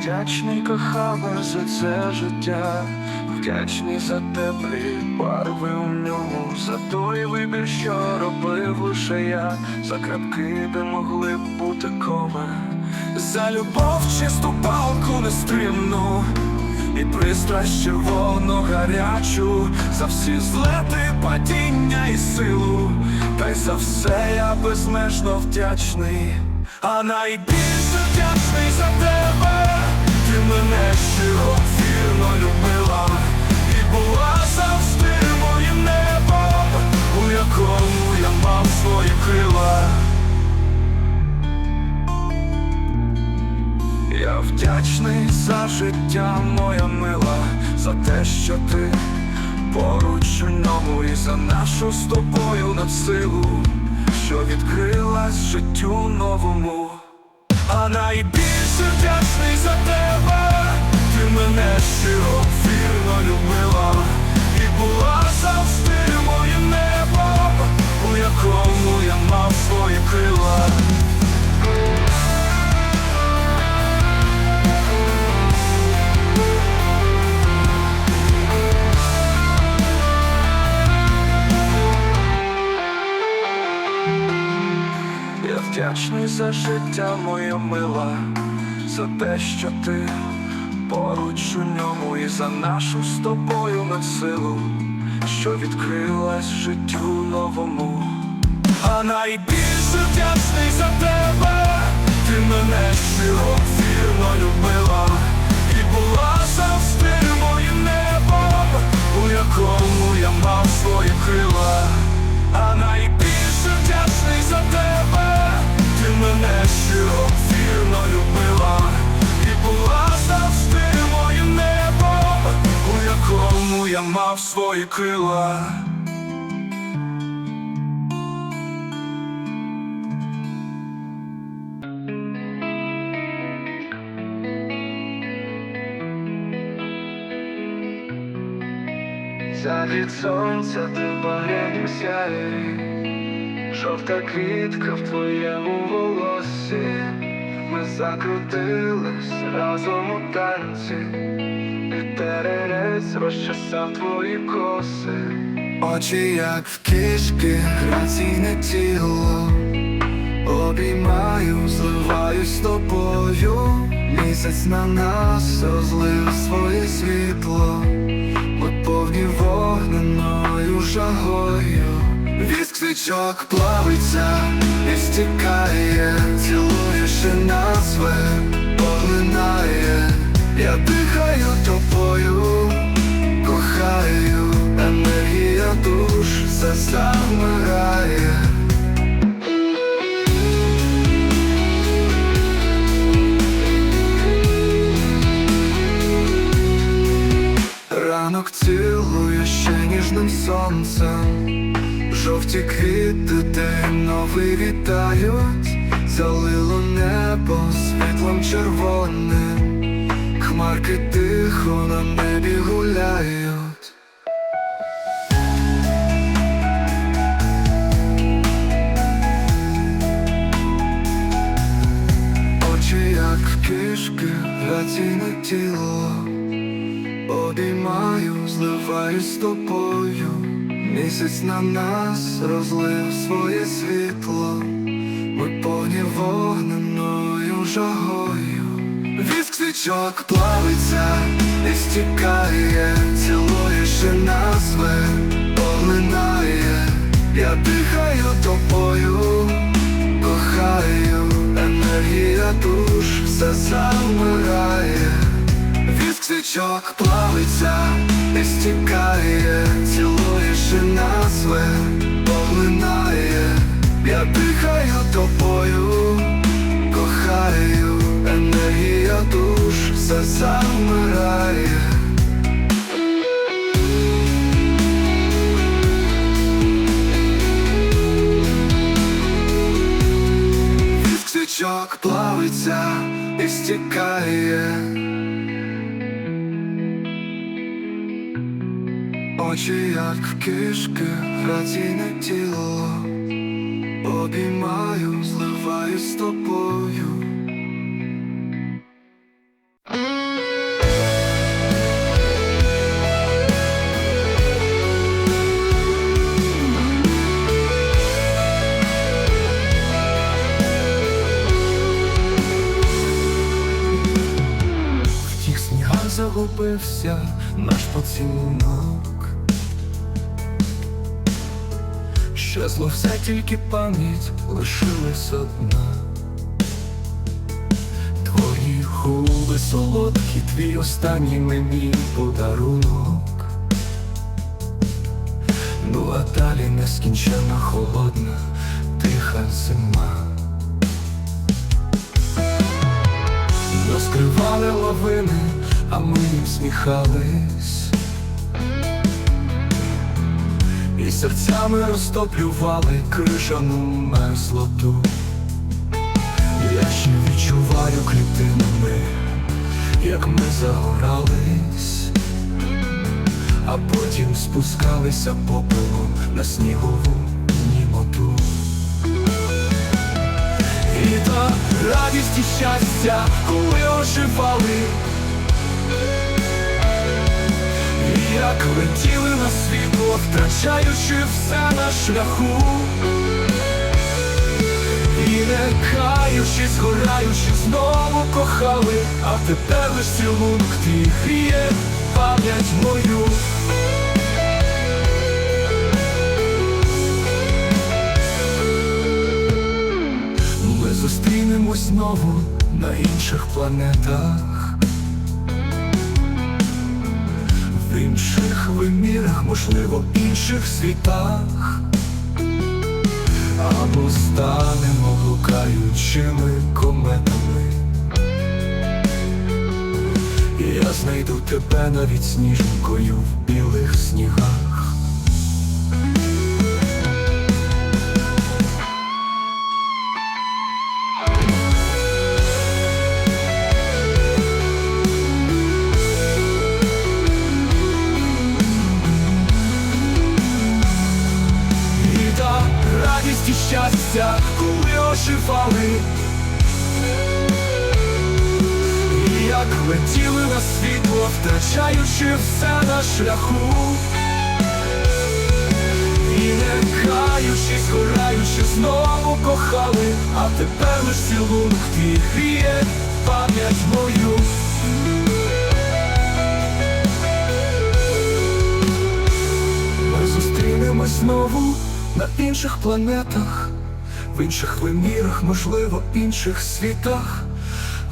вдячний кохаве за це життя, вдячний за теплі барви у ньому, за той вибір, що робив лише я, за крапки, де могли б бути коми, за любов чисту палку нестримну. І пристрасть червону гарячу, за всі злети, падіння і силу, та й за все я безмежно вдячний, а найбільше вдячний за тебе, мене щиро вірно любила, і була завжди моїм небом, у якому я мав свої крила. Я вдячний за життя, моя мила, за те, що ти поруч у ньому і за нашу з тобою надсилу, що відкрилась життю новому. А найбільше вдячний за тебе, ти мене щиро вірно любила, і була завжди моїм небом, у якому я мав свої крила. Вдячний за життя, моя мила, за те, що ти поруч у ньому і за нашу з тобою надсилу, що відкрилась життю новому. А найбільше вдячний за тебе, ти мене щиро вірно любила, і була завжди моїм небом, у якому я мав свої крила. А найбільше вдячний за тебе, ти мене щиро вірно любила, і була завжди моїм небом, у якому я мав свої крила. Ця від сонця ти сяє, жовта квітка в твоєму волосі, ми закрутились разом у танці, і теренець розчесав твої коси, очі, як в кішки, граційне тіло, обіймаю, зливаюсь з тобою, місяць на нас розлив своє світло. Ми повні вогненою жагою. Віск свічок плавиться і стікає, я дихаю тобою, кохаю, енергія душ все замирає. Ранок цілує ще ніжним сонцем, жовті квіти день новий вітають, залило небо світлом червоним, хмарки тихо на небі гуляють. Очі, як кішки, граційне тіло. Обіймаю, зливаюсь з тобою, місяць на нас розлив своє світло, ми повні вогненою жагою, свічок плавиться і стікає, цілуєш назви поглинає, я дихаю тобою, кохаю, енергія душ все замирає. Віск свічок плавиться і стікає, цілуєш назви поглинає, я дихаю тобою, все замирає. Свічок плавиться і стікає. Очі, як в кишки, граційне тіло, обіймаю, зливаюсь з тобою. Розбився наш поцілунок. Щезло все тільки пам'ять лишилась одна. Твої губи солодкі, твій останній мені подарунок. Ну а далі нескінченно холодна, тиха зима. Розкривали лавини, а ми їм сміхались. І серцями розтоплювали крижану мерзлоту. Я ще відчуваю клітинами, як ми загорались, а потім спускалися попелом на снігову німоту. І та радість і щастя, коли оживали, як летіли на світло, втрачаючи все на шляху. І не каючись, гораючи, знову кохали, а тепер лиш цілунок твій гріє пам'ять мою. Ми зустрінемось знову на інших планетах, в інших вимірах, можливо, інших світах. Або станемо блукаючими кометами. І я знайду тебе навіть сніжкою в білих снігах. Летіли на світло, втрачаючи все на шляху, і не каючись, гораючи, знову кохали, а тепер лиш цілунок твій пам'ять мою. Ми зустрінемось знову на інших планетах, в інших вимірах, можливо, інших світах,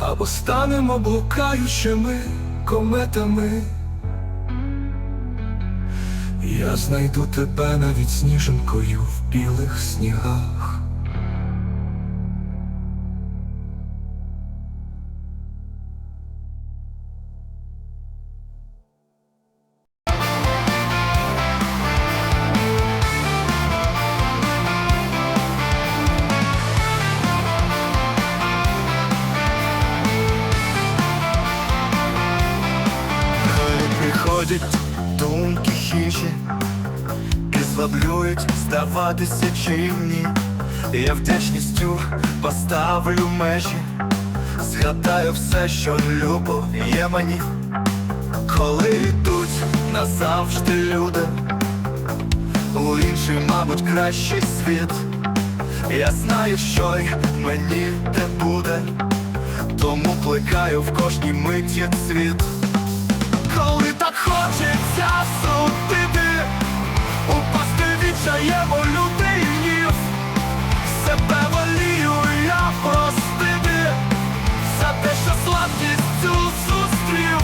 або станемо блукаючими кометами. Я знайду тебе навіть сніженкою в білих снігах. Чимні Я вдячністю поставлю межі. Згадаю все, що любо є мені. Коли йдуть назавжди люди У інший, мабуть, кращий світ. Я знаю, що й мені те буде Тому плекаю в кожній миті цвіт. Коли так хочеться судити, упасти відчаємо лютий гнів, себе волію я простити, за те, що слабкістю зустрів,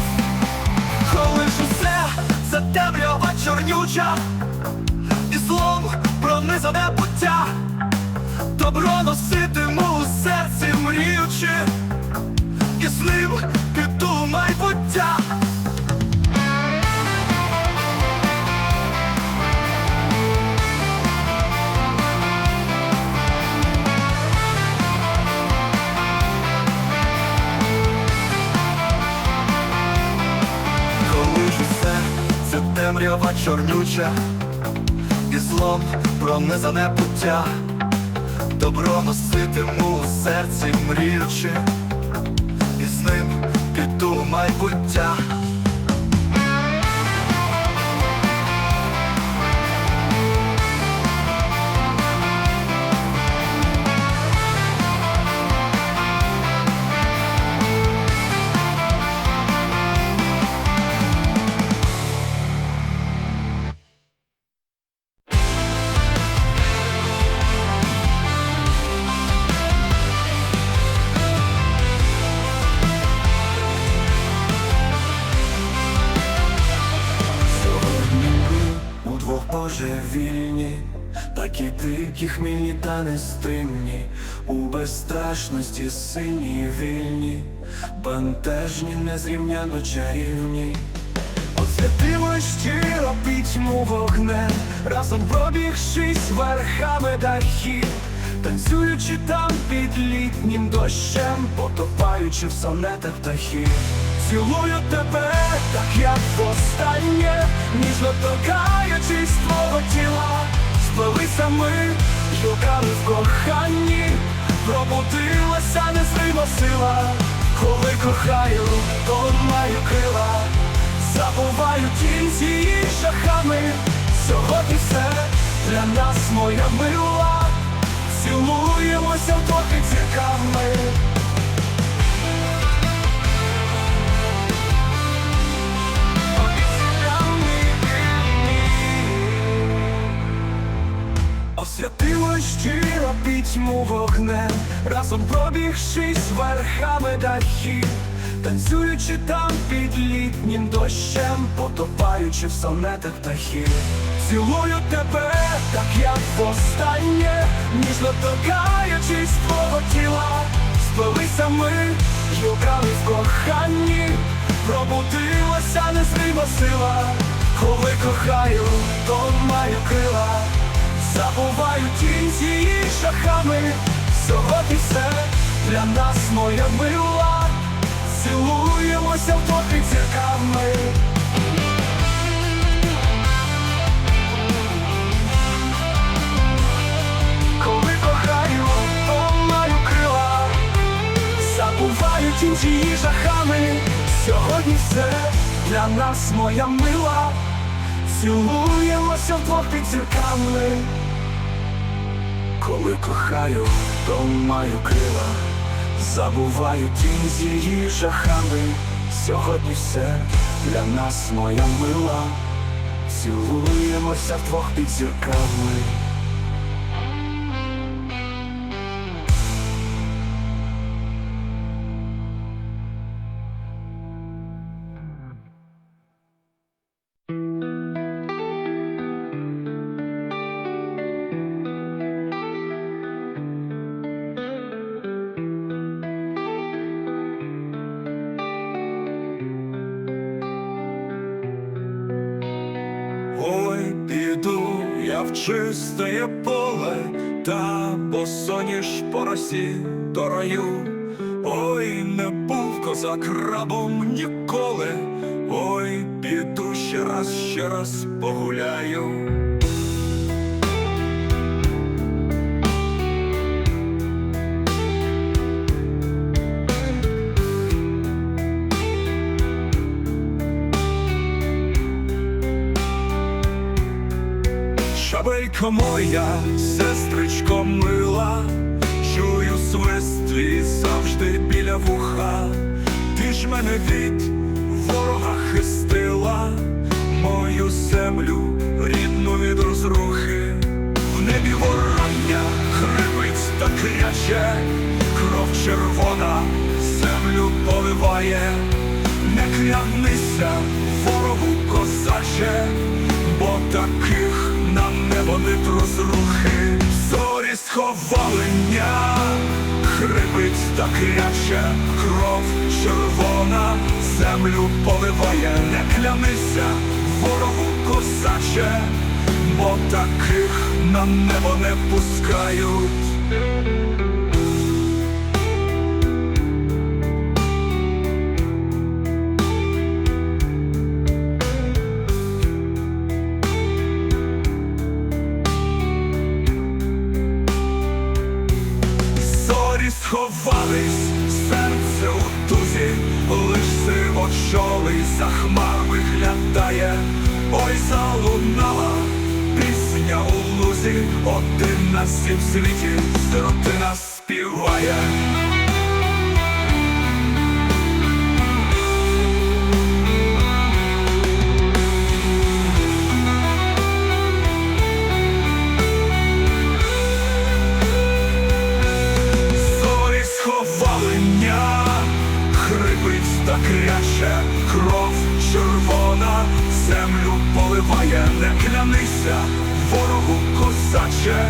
коли ж усе це темрява чорнюча, і злом пронизане буття, добро носитиму у серці мріючи, і з ним піду майбуття. Темрява чорнюча, і злом пронизане пуття, добро носитиму у серці мріючи, і з ним піду в майбуття. які хмільні та нестримні, у безстрашності сильні і вільні, бентежні, незрівняно чарівні. Освятимо щиро пітьму вогнем, разом пробігшись верхами дахів, танцюючи там під літнім дощем, потопаючи в сонетах птахів. Цілую тебе, так як востаннє, ніжно торкаючись твого тіла, сплелися ми, жуками в коханні, пробудилася незрима сила, коли кохаю, то маю крила. Забуваю тінці і шахами, сьогодні все для нас моя мила, цілуємося під зірками. Освятило щиро пітьму вогнем, разом пробігшись верхами дахів, танцюючи там під літнім дощем, потопаючи в сонетах птахів. Цілую тебе, так як востаннє, ніжно торкаючись твого тіла, сплелися ми, жуками в коханні, пробудилася незрима сила, коли кохаю, то маю крила. Забуваю тінці і шахами, сьогодні все для нас моя мила, цілуємося в топі зірками. Коли кохаю, то маю крила, забуваю тінці жахами, сьогодні все для нас моя мила, цілуємося вдвох під зірками. Коли кохаю, то маю крила, забуваю тінь з її жахами. Сьогодні все для нас моя мила, цілуємося вдвох під зірками. Чисте поле, та босоніж по росі до раю. Ой, не був козак рабом ніколи. Ой, піду ще раз, ще раз погуляю. Шабелько моя, сестричко мила, чую свист твій завжди біля вуха, ти ж мене від ворога хистила, мою землю рідну від розрухи, в небі ворання хрипить та кряче, кров червона землю поливає, не клянися ворогу козаче, розрухи, зорі сховалення, хрипить та кряче, кров червона землю поливає, не клянися ворогу косаче, бо таких на небо не пускають. За хмар виглядає, ой залунала пісня у лузі, один на всім світі, сиротина співає. зорі сховалення, хрипить та кряче, кров червона, землю поливає, не клянися, ворогу козаче,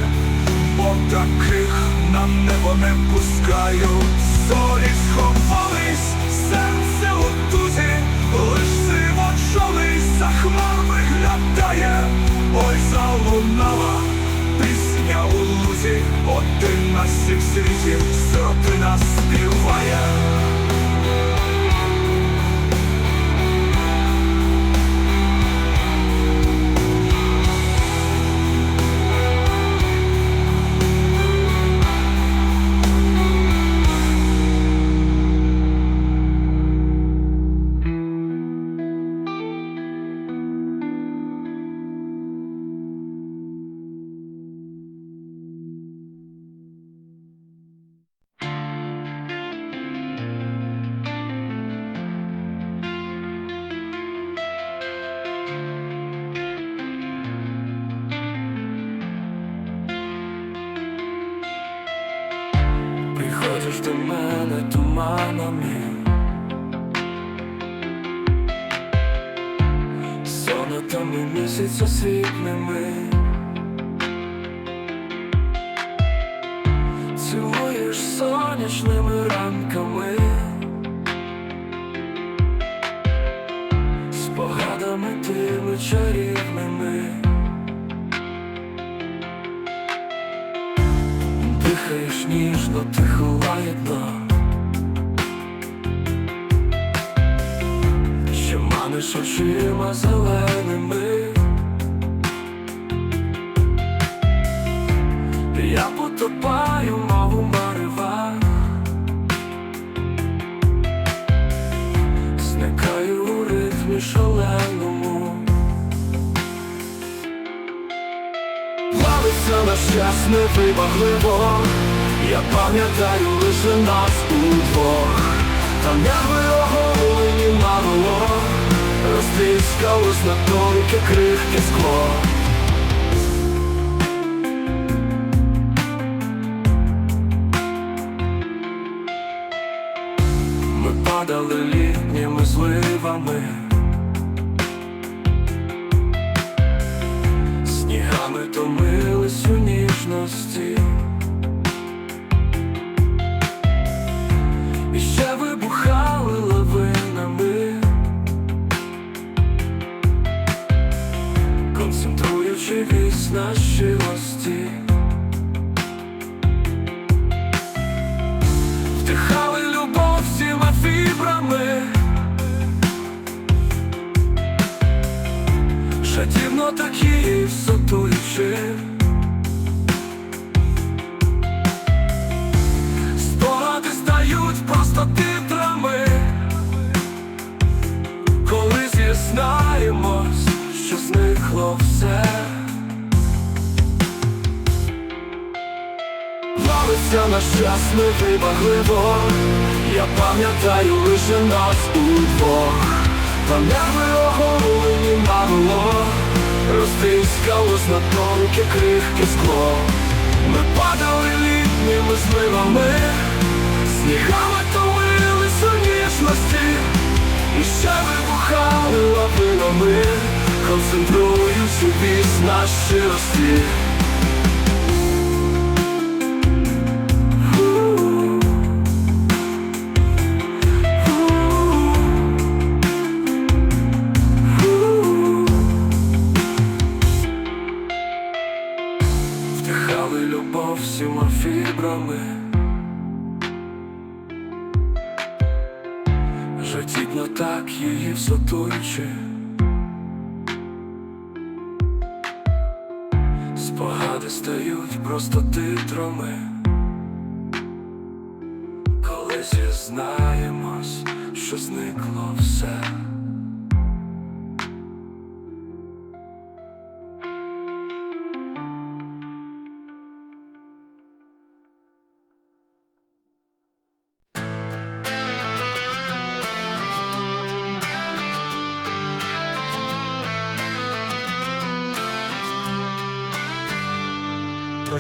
таких на небо не пускають. Зорі сховались, серце у тузі, лиш сивочолий за хмар виглядає, ой залунала пісня у лузі, один на всіх світів, сиротина співає. Приходиш до мене туманами? Сонатами місяця світними Цілуєш сонячними ранками Спогадами тими чарівними. Дихаєш ніжно, тихо лагідно Ще маниш очима зеленими. Я потопаю, мов у маревах. Зникаю у ритмі шаленому. Плавиться наш час невибагливо Я пам'ятаю лише нас удвох. Там нерви оголені наголо Розтріскалось на тонке крихке скло. Ми падали літніми зливами. Снігами томились у ніжності Плавиться наш час невибагливо Я пам'ятаю лише нас удвох. Нерви оголені наголо Розтискалось на тонке крихке скло. Ми падали літніми зливами. Снігами томились у ніжності І ще вибухали лавинами. Концентруючи вісь на щирості Вдихали любов всіма фібрами. Жадібно так її всотуючи Спогади стають просто титрами. Коли зізнаємось, що зникло все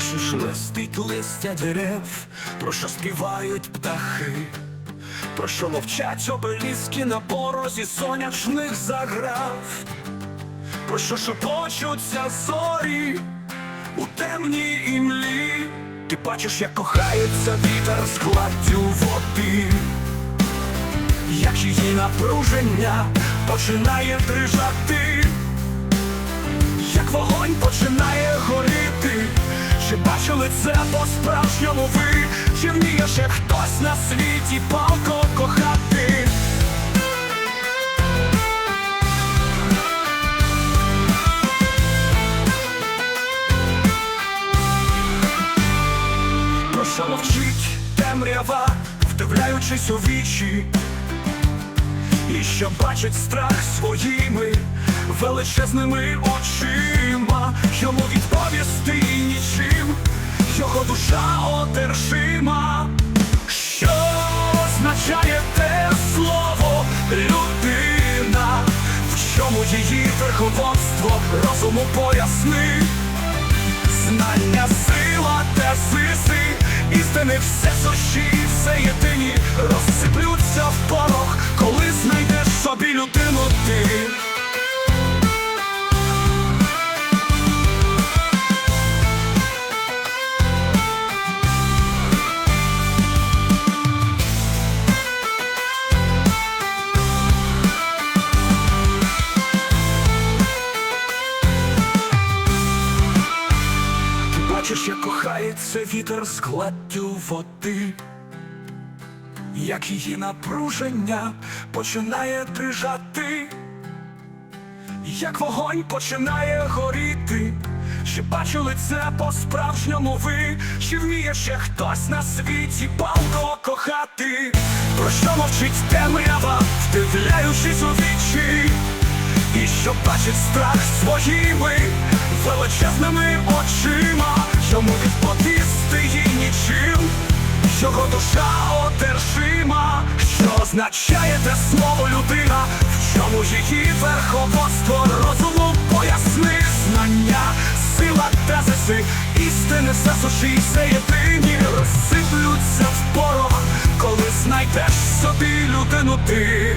що шелестить листя дерев, про що співають птахи, про що мовчать обеліски на порозі сонячних заграв, про що шепочуться зорі у темній імлі, Ти бачиш, як кохається вітер з гладдю води, як її напруження починає дрижати, як вогонь починає горіти. Чи бачили це по-справжньому ви? Чи вміє ще хтось на світі палко кохати? Про що мовчить темрява, вдивляючись у вічі, і що бачить страх своїми величезними очима, йому відповісти нічим, його душа одержима. Що означає те слово людина? В чому її верховодство розуму поясни? Знання, сила, тезиси, істини все сущі, все єдині розсиплються в порох, коли знайдеш собі людину. Ти кохається вітер з води, як її напруження починає дрижати, як вогонь починає горіти. Чи бачили це по-справжньому ви? Чи вміє ще хтось на світі палко кохати? Про що мовчить темрява, вдивляючись у вічі? І що бачить страх своїми величезними очима, йому відповісти означає те слово людина, в чому її верховодство розуму поясни знання, сила тезиси, істини все суші, все єдині розсиплються в порох, коли знайдеш собі людину ти.